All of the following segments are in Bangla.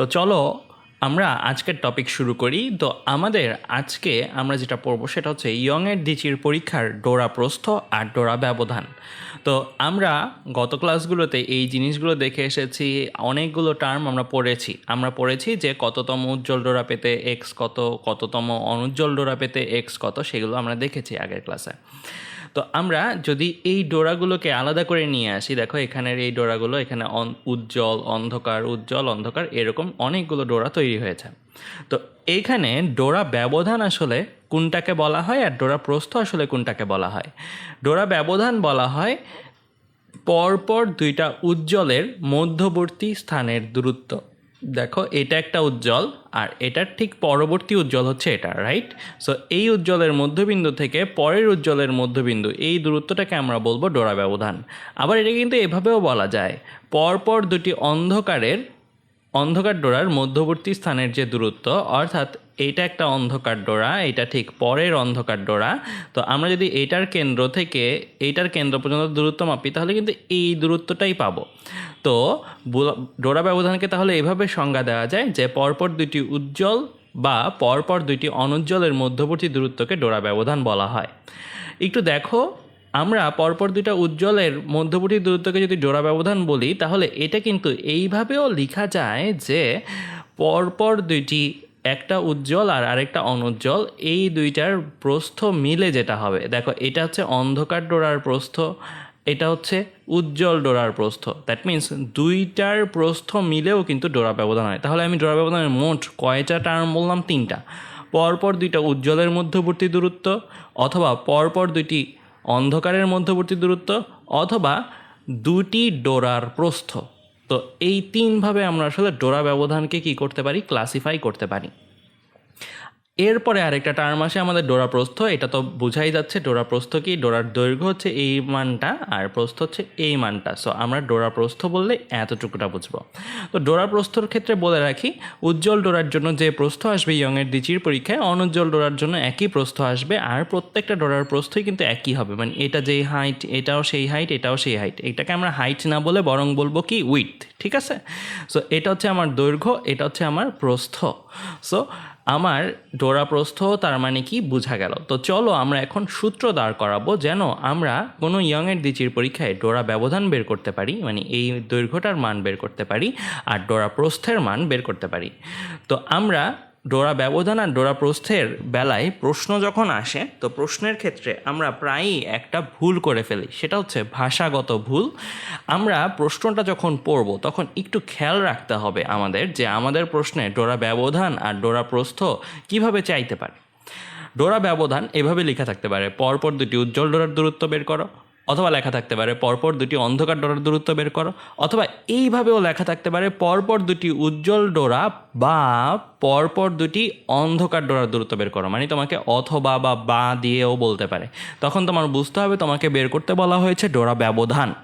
তো চলো আমরা আজকের টপিক শুরু করি। তো আমাদের আজকে আমরা যেটা পড়ব সেটা হচ্ছে ইয়ংয়ের ডিচির পরীক্ষার ডোরা প্রস্থ আর ডোরা ব্যবধান। তো আমরা গত ক্লাসগুলোতে এই জিনিসগুলো দেখে এসেছি, অনেকগুলো টার্ম আমরা পড়েছি। আমরা পড়েছি যে কততম উজ্জ্বল ডোরা পেতে এক্স কত, কততম অনুজ্জ্বল ডোরা পেতে এক্স কত, সেগুলো আমরা দেখেছি আগের ক্লাসে তো আমরা যদি এই ডোরাগুলোকে আলাদা করে নিয়ে আসি, দেখো এখানের এই ডোরাগুলো, এখানে উজ্জ্বল, অন্ধকার উজ্জ্বল, অন্ধকার, এরকম অনেকগুলো ডোরা তৈরি হয়েছে। তো এইখানে ডোরা ব্যবধান আসলে কোনটাকে বলা হয় আর ডোরা প্রস্থ আসলে কোনটাকে বলা হয়? ডোরা ব্যবধান বলা হয় পরপর দুইটা উজ্জ্বলের মধ্যবর্তী স্থানের দূরত্ব। দেখো, এটা একটা উজ্জ্বল আর এটার ঠিক পরবর্তী উজ্জ্বল হচ্ছে এটা রাইট সো এই উজ্জ্বলের মধ্যবিন্দু থেকে পরের উজ্জ্বলের মধ্যবিন্দু, এই দূরত্বটাকে আমরা বলব ডোরা ব্যবধান। আবার এটা কিন্তু এভাবেও বলা যায়, পরপর দুটি অন্ধকারের অন্ধকার ডোরার মধ্যবর্তী স্থানের যে দূরত্ব, অর্থাৎ এইটা একটা অন্ধকার ডোরা এটা ঠিক পরের অন্ধকার ডোরা, তো আমরা যদি এইটার কেন্দ্র থেকে এইটার কেন্দ্র পর্যন্ত দূরত্ব মাপি, তাহলে কিন্তু এই দূরত্বটাই পাবো। তো ডোরা ব্যবধানকে তাহলে এভাবে সংজ্ঞা দেওয়া যায় যে পরপর দুটি উজ্জ্বল বা পরপর দুইটি অনুজ্জ্বলের মধ্যবর্তী দূরত্বকে ডোরা ব্যবধান বলা হয়। একটু দেখো আমরা পরপর দুইটা উজ্জ্বলের মধ্যবর্তী দূরত্বকে যদি জোড়া ব্যবধান বলি, তাহলে এটা কিন্তু এইভাবেও লেখা যায় যে পরপর দুইটি, একটা উজ্জ্বল আর আরেকটা অনুজ্জ্বল, এই দুইটার প্রস্থ মিলে যেটা হবে। দেখো, এটা হচ্ছে অন্ধকার ডোরার প্রস্থ, এটা হচ্ছে উজ্জ্বল ডোরার প্রস্থ। দ্যাট মিন্স দুইটার প্রস্থ মিলেও কিন্তু ডোরা ব্যবধান হয়। তাহলে আমি ডোরা ব্যবধানের মোট কয়টা টার্ম বললাম? তিনটা। পরপর দুইটা উজ্জ্বলের মধ্যবর্তী দূরত্ব অথবা পরপর দুইটি অন্ধকারের মধ্যবর্তী দূরত্ব অথবা দুটি ডোরার প্রস্থ। তো এই তিনভাবে আমরা আসলে ডোরা ব্যবধানকে কি করতে পারি? ক্লাসিফাই করতে পারি। এরপরে আরেকটা টার্ম আসে আমাদের ডোরা প্রস্থ এটা তো বোঝাই যাচ্ছে ডোরা প্রস্থ কি? ডোরার দৈর্ঘ্য হচ্ছে এই মানটা আর প্রস্থ হচ্ছে এই মানটা। সো আমরা ডোরা প্রস্থ বললে এতটুকুটা বুঝব। তো ডোরা প্রস্থর ক্ষেত্রে বলে রাখি, উজ্জ্বল ডোরার জন্য যে প্রস্থ আসবে ইয়ংয়ের ডিচির পরীক্ষায়, অনুজ্জ্বল ডোরার জন্য একই প্রস্থ আসবে আর প্রত্যেকটা ডোরার প্রস্থই কিন্তু একই হবে। মানে এটা যেই হাইট এটাও সেই হাইট এটাও সেই হাইট এটাকে আমরা হাইট না বলে বরং বলব কি? উইথ ঠিক আছে? সো এটা হচ্ছে আমার দৈর্ঘ্য, এটা হচ্ছে আমার প্রস্থ। সো আমার ডোরাপ্রস্থ, তার মানে কি বোঝা গেল। তো চলো আমরা এখন সূত্র দাঁড় করাবো যেন আমরা কোনো ইয়ংয়ের দিচির পরীক্ষায় ডোরা ব্যবধান বের করতে পারি মানে এই দৈর্ঘ্যটার মান বের করতে পারি, আর ডোরা প্রস্থের মান বের করতে পারি। তো আমরা ডোরা ব্যবধান আর ডোরা প্রস্থের বেলায় প্রশ্ন যখন আসে, তো প্রশ্নের ক্ষেত্রে আমরা প্রায়ই একটা ভুল করে ফেলি। সেটা হচ্ছে ভাষাগত ভুল। আমরা প্রশ্নটা যখন পড়ব, তখন একটু খেয়াল রাখতে হবে আমাদের যে আমাদের প্রশ্নে ডোরা ব্যবধান আর ডোরা প্রস্থ কীভাবে চাইতে পারে। ডোরা ব্যবধান এভাবে লেখা থাকতে পারে, পরপর দুটি উজ্জ্বল ডোরার দূরত্ব বের করো অথবা লেখা থাকতে পারে, পরপর দুটি অন্ধকার ডোরার দূরত্ব বের করো, অথবা এইভাবেও লেখা থাকতে পারে, পরপর দুটি উজ্জ্বল ডোরা বা পরপর দুটি অন্ধকার ডোরার দূরত্ব বের করো। মানে তোমাকে অথবা বা বা দিয়েও বলতে পারে। তখন তোমার বুঝতে হবে, তোমাকে বের করতে বলা হয়েছে ডোরা ব্যবধান।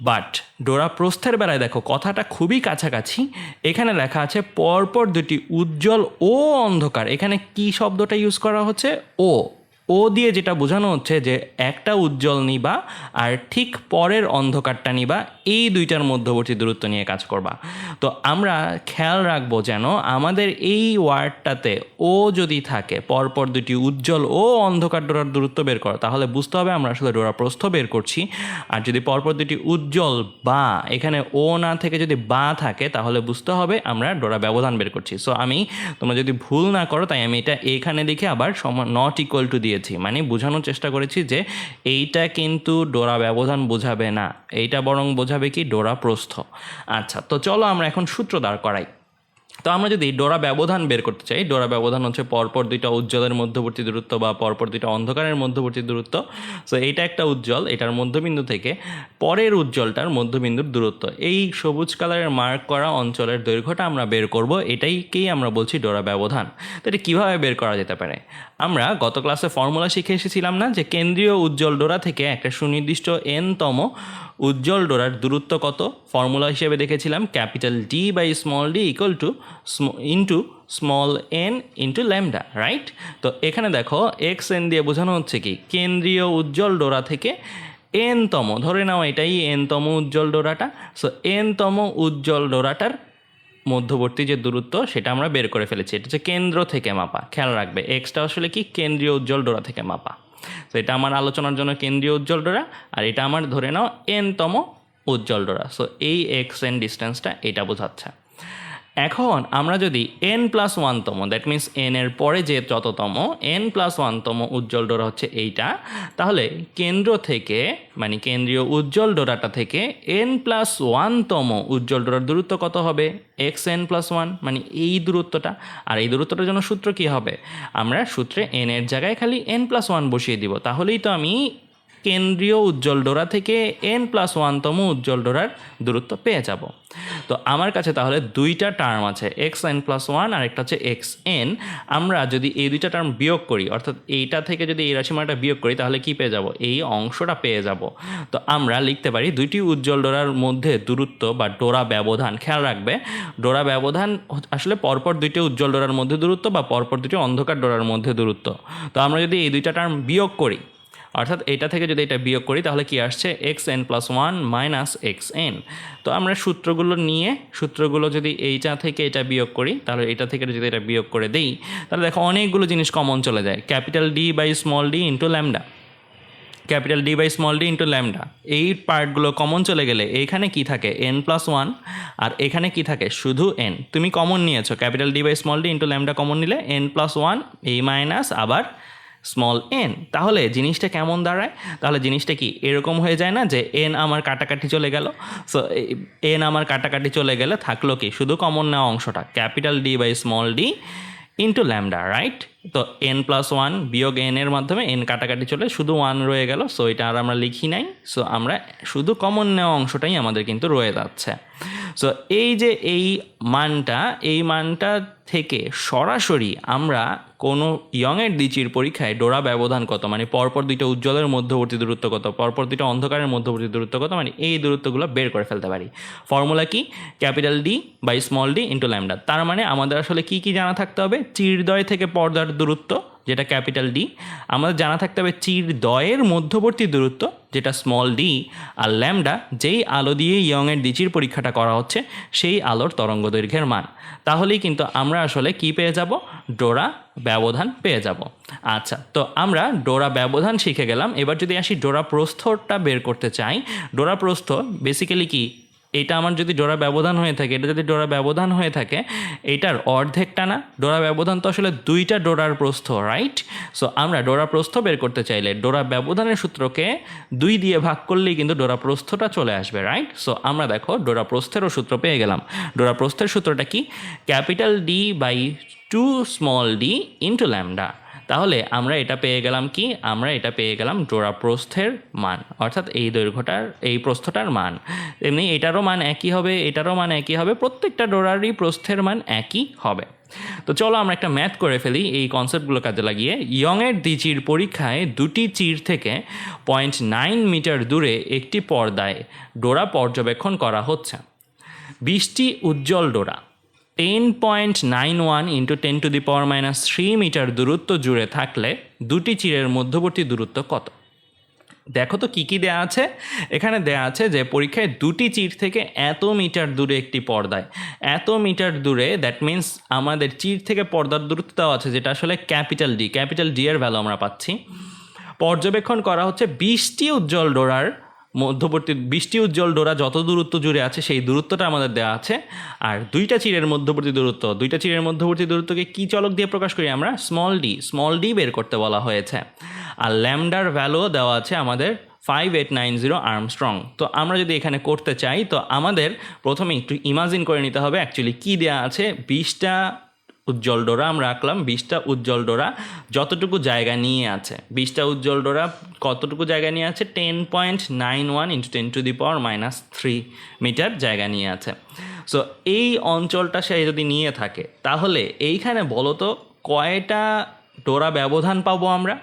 বাট ডোরা প্রস্থের বেলায় দেখো, কথাটা খুবই কাছাকাছি। এখানে লেখা আছে, পরপর দুটি উজ্জ্বল ও অন্ধকার। এখানে কি শব্দটা ইউজ করা হচ্ছে? ও। ও দিয়ে যেটা বোঝানো হচ্ছে যে একটা উজ্জ্বল নিবা আর ঠিক পরের অন্ধকারটা নিবা, এই দুইটার মধ্যবর্তী দূরত্ব নিয়ে কাজ করবা। তো আমরা খেয়াল রাখব যেন আমাদের এই ওয়ার্ডটাতে ও যদি থাকে, পরপর দুটি উজ্জ্বল ও অন্ধকার ডোরার দূরত্ব বের করো, তাহলে বুঝতে হবে আমরা আসলে ডোরা প্রস্থ বের করছি। আর যদি পরপর দুটি উজ্জ্বল বা, এখানে ও না থেকে যদি বা থাকে, তাহলে বুঝতে হবে আমরা ডোরা ব্যবধান বের করছি। সো আমি তোমরা যদি ভুল না করো, তাই আমি এটা এখানে লিখে আবার সমান নট ইকুয়াল টু দিয়েছি। মানে বোঝানোর চেষ্টা করেছি যে এইটা কিন্তু ডোরা ব্যবধান বোঝাবে না। এইটা বরং বোঝাবে কি ডোরা প্রস্থ। আচ্ছা তো চলো আমরা এখন সূত্র দাঁড় করাই। তো আমরা যদি ডোরা ব্যবধান বের করতে চাই, ডোরা ব্যবধান হচ্ছে পরপর দুইটা উজ্জ্বলের মধ্যবর্তী দূরত্ব বা পরপর দুইটা অন্ধকারের মধ্যবর্তী দূরত্ব। সো এইটা একটা উজ্জ্বল, এটার মধ্যবিন্দু থেকে পরের উজ্জ্বলটার মধ্যবিন্দুর দূরত্ব। এই সবুজ কালারের মার্ক করা অঞ্চলের দৈর্ঘ্যটা আমরা বের করব, এটাইকেই আমরা বলছি ডোরা ব্যবধান। তো এটা কীভাবে বের করা যেতে পারে? আমরা গত ক্লাসে ফর্মুলা শিখে এসেছিলাম না যে কেন্দ্রীয় উজ্জ্বল ডোরা থেকে একটা সুনির্দিষ্ট এনতম উজ্জ্বল ডোরার দূরত্ব কত? ফর্মুলা হিসেবে দেখেছিলাম capital D by small D equal to into small N into lambda right তো এখানে দেখো এক্স এন দিয়ে বোঝানো হচ্ছে কি? কেন্দ্রীয় উজ্জ্বল ডোরা থেকে এনতম ধরে নাও এটাই এনতম উজ্জ্বল ডোরাটা। সো এনতম উজ্জ্বল ডোরাটার মধ্যবর্তী যে দূরত্ব, সেটা আমরা বের করে ফেলেছি। এটা হচ্ছে কেন্দ্র থেকে মাপা। খেয়াল রাখবে, এক্সটা আসলে কি? কেন্দ্রীয় উজ্জ্বল ডোরা থেকে মাপা। তো এটা আমার আলোচনার জন্য কেন্দ্রীয় উজ্জ্বল ডোরা, আর এটা আমার ধরে নাও এনতম উজ্জ্বল ডোরা। সো এই এক্স এন ডিস্টেন্সটা এটা বোঝাচ্ছে। এখন আমরা যদি এন প্লাস ওয়ানতম দ্যাট মিন্স এন এর পরে যে যততম এন প্লাস ওয়ানতম উজ্জ্বল ডোরা হচ্ছে এইটা, তাহলে কেন্দ্র থেকে মানে কেন্দ্রীয় উজ্জ্বল ডোরাটা থেকে এন প্লাস ওয়ানতম উজ্জ্বল ডোরার দূরত্ব কত হবে? এক্স এন প্লাস ওয়ান মানে এই দূরত্বটা। আর এই দূরত্বটার জন্য সূত্র কী হবে? আমরা সূত্রে এন এর জায়গায় খালি এন প্লাস ওয়ান বসিয়ে দিব। তাহলেই তো আমি কেন্দ্রীয় উজ্জ্বল ডোরা থেকে এন প্লাস ওয়ানতম উজ্জ্বল ডোরার দূরত্ব পেয়ে যাব। তো আমার কাছে তাহলে দুইটা টার্ম আছে এক্স এন প্লাস ওয়ান আর একটা হচ্ছে এক্স এন আমরা যদি এই দুইটা টার্ম বিয়োগ করি, অর্থাৎ এইটা থেকে যদি এই রাশিমালাটা বিয়োগ করি, তাহলে কি পেয়ে যাব? এই অংশটা পেয়ে যাব। তো আমরা লিখতে পারি দুইটি উজ্জ্বল ডোরার মধ্যে দূরত্ব বা ডোরা ব্যবধান, খেয়াল রাখবে। ডোরা ব্যবধান আসলে পরপর দুইটি উজ্জ্বল ডোরার মধ্যে দূরত্ব বা পরপর দুটি অন্ধকার ডোরার মধ্যে দূরত্ব। তো আমরা যদি এই দুইটা টার্ম বিয়োগ করি অর্থাৎ এটা থেকে যদি এটা বিয়োগ করি, তাহলে কি আসছে? X N plus one minus X N তো আমরা সূত্রগুলো নিয়ে, সূত্রগুলো যদি এইটা থেকে এটা বিয়োগ করি, তাহলে এটা থেকে যদি এটা বিয়োগ করে দেই, তাহলে দেখো অনেকগুলো জিনিস কমন চলে যায়। Capital D by small D into lambda capital D by small D into lambda এই পার্টগুলো কমন চলে গেলে এইখানে কি থাকে? এন প্লাস ওয়ান আর এখানে কি থাকে? শুধু এন তুমি কমন নিয়েছো। Capital D by small D into lambda common নিলে এন প্লাস ওয়ান এই মাইনাস আবার স্মল এন তাহলে জিনিসটা কেমন দাঁড়ায়? তাহলে জিনিসটা কি এরকম হয়ে যায় না যে এন আমার কাটাকাটি চলে গেল? সো এন আমার কাটাকাটি চলে গেলে থাকল কি? শুধু কমন নেওয়া অংশটা capital D by small D into lambda right তো এন প্লাস ওয়ান বিয়োগ এন এর মাধ্যমে এন কাটাকাটি চলে শুধু ওয়ান রয়ে গেল সো এটা আর আমরা লিখি নাই। সো আমরা শুধু কমন নেওয়া অংশটাই আমাদের কিন্তু রয়ে যাচ্ছে। সো এই যে এই মানটা এই মানটা থেকে সরাসরি আমরা কোনো ইয়ংয়ের দিচির পরীক্ষায় ডোরা ব্যবধান কত? মানে পরপর দুইটা উজ্জ্বলের মধ্যবর্তী দূরত্ব কত? পরপর দুইটা অন্ধকারের মধ্যবর্তী দূরত্ব কত? মানে এই দূরত্বগুলো বের করে ফেলতে পারি। ফর্মুলা কি? Capital D by small D into lambda তার মানে আমাদের আসলে কি কি জানা থাকতে হবে? চিরদয় থেকে পর্দার দূরত্ব, যেটা ক্যাপিটাল ডি আমাদের জানা থাকতে হবে চিরদয়ের মধ্যবর্তী দূরত্ব যেটা স্মল ডি আর ল্যামডা যেই আলো দিয়ে ইয়ংয়ের দিচির পরীক্ষাটা করা হচ্ছে, সেই আলোর তরঙ্গ দৈর্ঘ্যের মান। তাহলেই কিন্তু আমরা আসলে কি পেয়ে যাব? ডোরা ব্যবধান পেয়ে যাব। আচ্ছা তো আমরা ডোরা ব্যবধান শিখে গেলাম। এবার যদি আসি ডোরা প্রস্থটা বের করতে চাই, ডোরা প্রস্থ বেসিক্যালি কি? এটা আমার যদি ডোরা ব্যবধান হয়ে থাকে, এটা যদি ডোরা ব্যবধান হয়ে থাকে এটার অর্ধেকটা না, ডোরা ব্যবধান তো আসলে দুইটা ডোরার প্রস্থ রাইট সো আমরা ডোরা প্রস্থ বের করতে চাইলে ডোরা ব্যবধানের সূত্রকে দুই দিয়ে ভাগ করলেই কিন্তু ডোরা প্রস্থটা চলে আসবে রাইট সো আমরা দেখো ডোরা প্রস্থেরও সূত্র পেয়ে গেলাম। ডোরা প্রস্থের সূত্রটা কি? Capital D by two small D into lambda তাহলে আমরা এটা পেয়ে গেলাম কি? আমরা এটা পেয়ে গেলাম ডোরা প্রস্থের মান, অর্থাৎ এই দৈর্ঘ্যটার, এই প্রস্থটার মান। এমনি এটারও মান একই হবে, এটারও মান একই হবে, প্রত্যেকটা ডোরারই প্রস্থের মান একই হবে। তো চলো আমরা একটা ম্যাথ করে ফেলি, এই কনসেপ্টগুলো কাজে লাগিয়ে। ইয়ংয়ের দ্বিচির পরীক্ষায় দুটি চির থেকে পয়েন্ট নাইন মিটার দূরে একটি পর্দায় ডোরা পর্যবেক্ষণ করা হচ্ছে। বিশটি উজ্জ্বল ডোরা ten point nine one into ten to the power minus three metre দূরত্ব জুড়ে থাকলে দুটি চিরের মধ্যবর্তী দূরত্ব কত? দেখো তো কী কী দেয়া আছে? এখানে দেয়া আছে যে পরীক্ষায় দুটি চির থেকে এত মিটার দূরে একটি পর্দায়। এত মিটার দূরে দ্যাট মিন্স আমাদের চির থেকে পর্দার দূরত্ব দেওয়া আছে, যেটা আসলে ক্যাপিটাল ডি ক্যাপিটাল ডি এর ভ্যালু আমরা পাচ্ছি। পর্যবেক্ষণ করা হচ্ছে বিশটি উজ্জ্বল ডোরার মধ্যবর্তী বৃষ্টি উজ্জ্বল ডোরা যত দূরত্ব জুড়ে আছে, সেই দূরত্বটা আমাদের দেওয়া আছে। আর দুইটা চিরের মধ্যবর্তী দূরত্ব, দুইটা চিরের মধ্যবর্তী দূরত্বকে কি চলক দিয়ে প্রকাশ করি আমরা? স্মল ডি স্মল ডি বের করতে বলা হয়েছে। আর ল্যামডার ভ্যালুও দেওয়া আছে আমাদের five eight nine zero angstrom তো আমরা যদি এখানে করতে চাই, তো আমাদের প্রথমে একটু ইমাজিন করে নিতে হবে অ্যাকচুয়ালি কী দেওয়া আছে? বিশটা উজ্জ্বল ডোরা আমরা আঁকলাম, বিশটা উজ্জ্বল ডোরা যতটুকু জায়গা নিয়ে আছে। বিশটা উজ্জ্বল ডোরা কতটুকু জায়গা নিয়ে আছে? Ten point nine one into ten to the power minus three metre জায়গা নিয়ে আছে। সো এই অঞ্চলটা সে যদি নিয়ে থাকে, তাহলে এইখানে বলো তো কয়টা ডোরা ব্যবধান পাবো আমরা?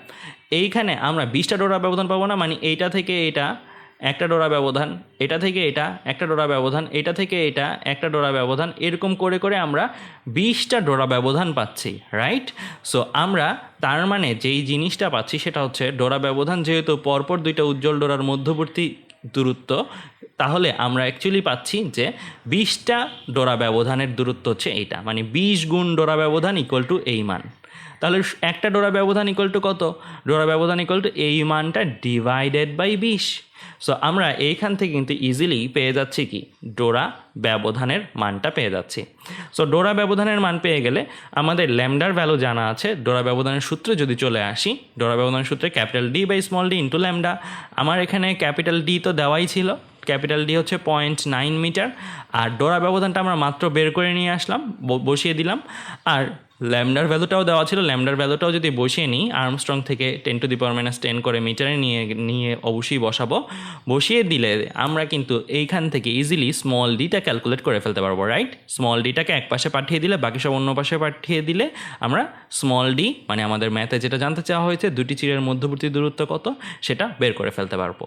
এইখানে আমরা বিশটা ডোরা ব্যবধান পাবো না মানে এইটা থেকে এটা একটা ডোরা ব্যবধান, এটা থেকে এটা, একটা ডোরা ব্যবধান, এটা থেকে এটা, একটা ডোরা ব্যবধান, এরকম করে করে আমরা বিশটা ডোরা ব্যবধান পাচ্ছি রাইট সো আমরা তার মানে যেই জিনিসটা পাচ্ছি সেটা হচ্ছে ডোরা ব্যবধান যেহেতু পরপর দুইটা উজ্জ্বল ডোরার মধ্যবর্তী দূরত্ব, তাহলে আমরা অ্যাকচুয়ালি পাচ্ছি যে বিশটা ডোরা ব্যবধানের দূরত্ব হচ্ছে এইটা মানে বিশ গুণ ডোরা ব্যবধান ইকুয়াল টু এই মান। তাহলে একটা ডোরা ব্যবধান ইকুয়াল টু কত? ডোরা ব্যবধান ইকুয়াল টু এই মানটা ডিভাইডেড বাই বিশ। সো আমরা এইখান থেকে কিন্তু ইজিলি পেয়ে যাচ্ছি কি? ডোরা ব্যবধানের মানটা পেয়ে যাচ্ছি। সো ডোরা ব্যবধানের মান পেয়ে গেলে আমাদের ল্যামডার ভ্যালু জানা আছে। ডোরা ব্যবধানের সূত্রে যদি চলে আসি, ডোরা ব্যবধানের সূত্রে capital D by small D into lambda আমার এখানে ক্যাপিটাল ডি তো দেওয়াই ছিল। ক্যাপিটাল ডি হচ্ছে পয়েন্ট নাইন মিটার আর ডোরা ব্যবধানটা আমরা মাত্র বের করে নিয়ে আসলাম বসিয়ে দিলাম। আর ল্যামডার ভ্যালুটাও দেওয়া ছিল। ল্যামডার ভ্যালুটাও যদি বসিয়ে নিই, আর্মস্ট্রং থেকে ten to the power minus ten করে মিটারে নিয়ে নিয়ে অবশ্যই বসাবো। বসিয়ে দিলে আমরা কিন্তু এইখান থেকে ইজিলি স্মল ডিটা ক্যালকুলেট করে ফেলতে পারব রাইট স্মল ডিটাকে এক পাশে পাঠিয়ে দিলে, বাকি সব অন্য পাশে পাঠিয়ে দিলে আমরা স্মল ডি মানে আমাদের ম্যাথে যেটা জানতে চাওয়া হয়েছে, দুটি চিরের মধ্যবর্তী দূরত্ব কত, সেটা বের করে ফেলতে পারব।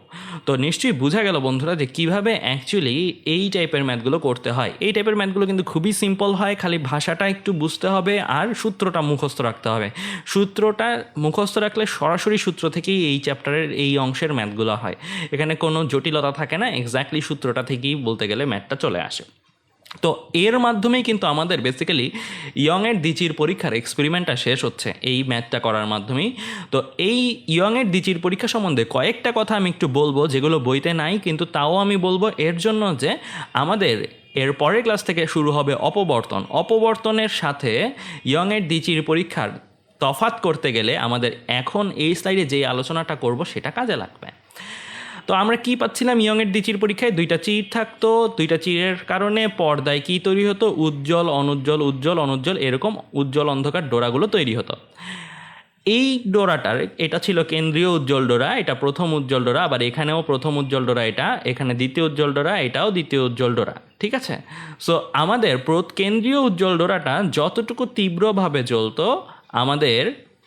তো নিশ্চয়ই বোঝা গেল বন্ধুরা যে কীভাবে অ্যাকচুয়ালি এই টাইপের ম্যাথগুলো করতে হয়। এই টাইপের ম্যাথগুলো কিন্তু খুবই সিম্পল হয়, খালি ভাষাটা একটু বুঝতে হবে আর সূত্রটা মুখস্থ রাখতে হবে। সূত্রটা মুখস্থ রাখলে সরাসরি সূত্র থেকেই এই চ্যাপ্টারের এই অংশের ম্যাথগুলো হয়। এখানে কোনো জটিলতা থাকে না, এক্স্যাক্টলি সূত্রটা থেকেই বলতে গেলে ম্যাথটা চলে আসে। তো এর মাধ্যমেই কিন্তু আমাদের বেসিক্যালি ইয়ংয়ের দিচির পরীক্ষার এক্সপেরিমেন্টটা শেষ হচ্ছে, এই ম্যাথটা করার মাধ্যমেই। তো এই ইয়ংয়ের দিচির পরীক্ষা সম্বন্ধে কয়েকটা কথা আমি একটু বলব, যেগুলো বইতে নাই, কিন্তু তাও আমি বলব। এর জন্য যে আমাদের এর পরের ক্লাস থেকে শুরু হবে অপবর্তন। অপবর্তনের সাথে ইয়ংয়ের দিচির পরীক্ষার তফাত করতে গেলে আমাদের এখন এই স্লাইডে যেই আলোচনাটা করব, সেটা কাজে লাগবে। তো আমরা কি পাচ্ছিলাম? ইয়ংয়ের দিচির পরীক্ষায় দুইটা চির থাকতো। দুইটা চিরের কারণে পর্দায় কি তৈরি হতো? উজ্জ্বল, অনুজ্জ্বল উজ্জ্বল, অনুজ্জ্বল এরকম উজ্জ্বল অন্ধকার ডোরাগুলো তৈরি হতো। এই ডোরাটার, এটা ছিল কেন্দ্রীয় উজ্জ্বল ডোরা, এটা প্রথম উজ্জ্বল ডোরা, আবার এখানেও প্রথম উজ্জ্বল ডোরা এটা, এখানে দ্বিতীয় উজ্জ্বল ডোরা, এটাও দ্বিতীয় উজ্জ্বল ডোরা, ঠিক আছে? সো আমাদের কেন্দ্রীয় উজ্জ্বল ডোরাটা যতটুকু তীব্রভাবে জ্বলতো, আমাদের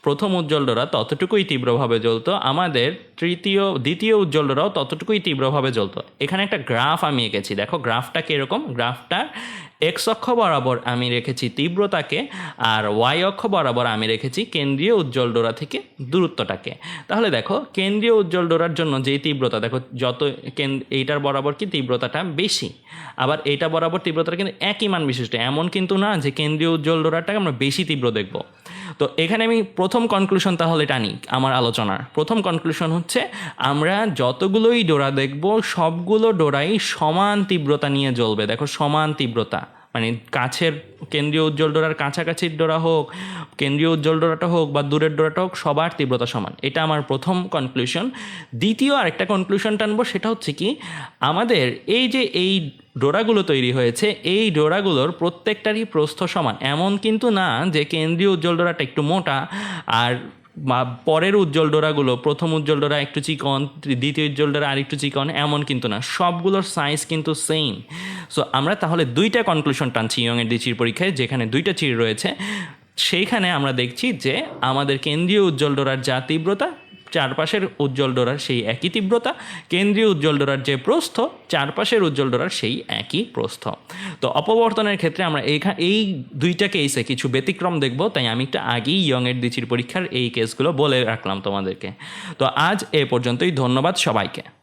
প্রথম উজ্জ্বল ডোরা ততটুকুই তীব্রভাবে জ্বলত, আমাদের তৃতীয়, দ্বিতীয় উজ্জ্বল ডোরাও ততটুকুই তীব্রভাবে জ্বলত। এখানে একটা গ্রাফ আমি এঁকেছি, দেখো গ্রাফটা কীরকম? গ্রাফটা এক্স অক্ষ বরাবর আমি রেখেছি তীব্রতাকে আর ওয়াই অক্ষ বরাবর আমি রেখেছি কেন্দ্রীয় উজ্জ্বল ডোরা থেকে দূরত্বটাকে। তাহলে দেখো, কেন্দ্রীয় উজ্জ্বল ডোরার জন্য যেই তীব্রতা, দেখো যত এইটার বরাবর কি তীব্রতাটা বেশি, আবার এইটা বরাবর তীব্রতাটা কিন্তু একই মান বিশিষ্ট। এমন কিন্তু না যে কেন্দ্রীয় উজ্জ্বল ডোরাটাকে আমরা বেশি তীব্র দেখব। তো এখানে আমি প্রথম কনক্লুশন তাহলে টানি আমার আলোচনার। প্রথম কনক্লুশন হচ্ছে, আমরা যতগুলোই ডোরা দেখব, সবগুলো ডোরাই সমান তীব্রতা নিয়ে জ্বলবে। দেখো, সমান তীব্রতা। মানে কাছের কেন্দ্রীয় উজ্জ্বল ডোরার কাছাকাছির ডোরা হোক, কেন্দ্রীয় উজ্জ্বল ডোরাটা হোক বা দূরের ডোরাটা হোক, সবার তীব্রতা সমান। এটা আমার প্রথম কনক্লুশন দ্বিতীয় আরেকটা কনক্লুশন টানবো সেটা হচ্ছে কি, আমাদের এই যে এই ডোরাগুলো তৈরি হয়েছে, এই ডোরাগুলোর প্রত্যেকটারই প্রস্থ সমান। এমন কিন্তু না যে কেন্দ্রীয় উজ্জ্বল ডোরাটা একটু মোটা আর পরের উজ্জ্বল ডোরাগুলো, প্রথম উজ্জ্বল ডোরা একটু চিকন দ্বিতীয় উজ্জ্বল ডোরা আরেকটু চিকন, এমন কিন্তু না। সবগুলোর সাইজ কিন্তু সেম সো আমরা তাহলে দুইটা কনক্লুশন টানছি ইয়ংয়ের দিচির পরীক্ষায়, যেখানে দুইটা চির রয়েছে। সেইখানে আমরা দেখছি যে আমাদের কেন্দ্রীয় উজ্জ্বল ডোরার যা তীব্রতা চারপাশের উজ্জ্বল ডোরার সেই একই তীব্রতা, কেন্দ্রীয় উজ্জ্বল ডোরার যে প্রস্থ, চারপাশের উজ্জ্বল ডোরার সেই একই প্রস্থ। তো অপবর্তনের ক্ষেত্রে আমরা এইখা, এই দুইটা কেসে কিছু ব্যতিক্রম দেখব, তাই আমি একটা আগেই ইয়ংয়ের দিচির পরীক্ষার এই কেসগুলো বলে রাখলাম তোমাদেরকে। তো আজ এ পর্যন্তই, ধন্যবাদ সবাইকে।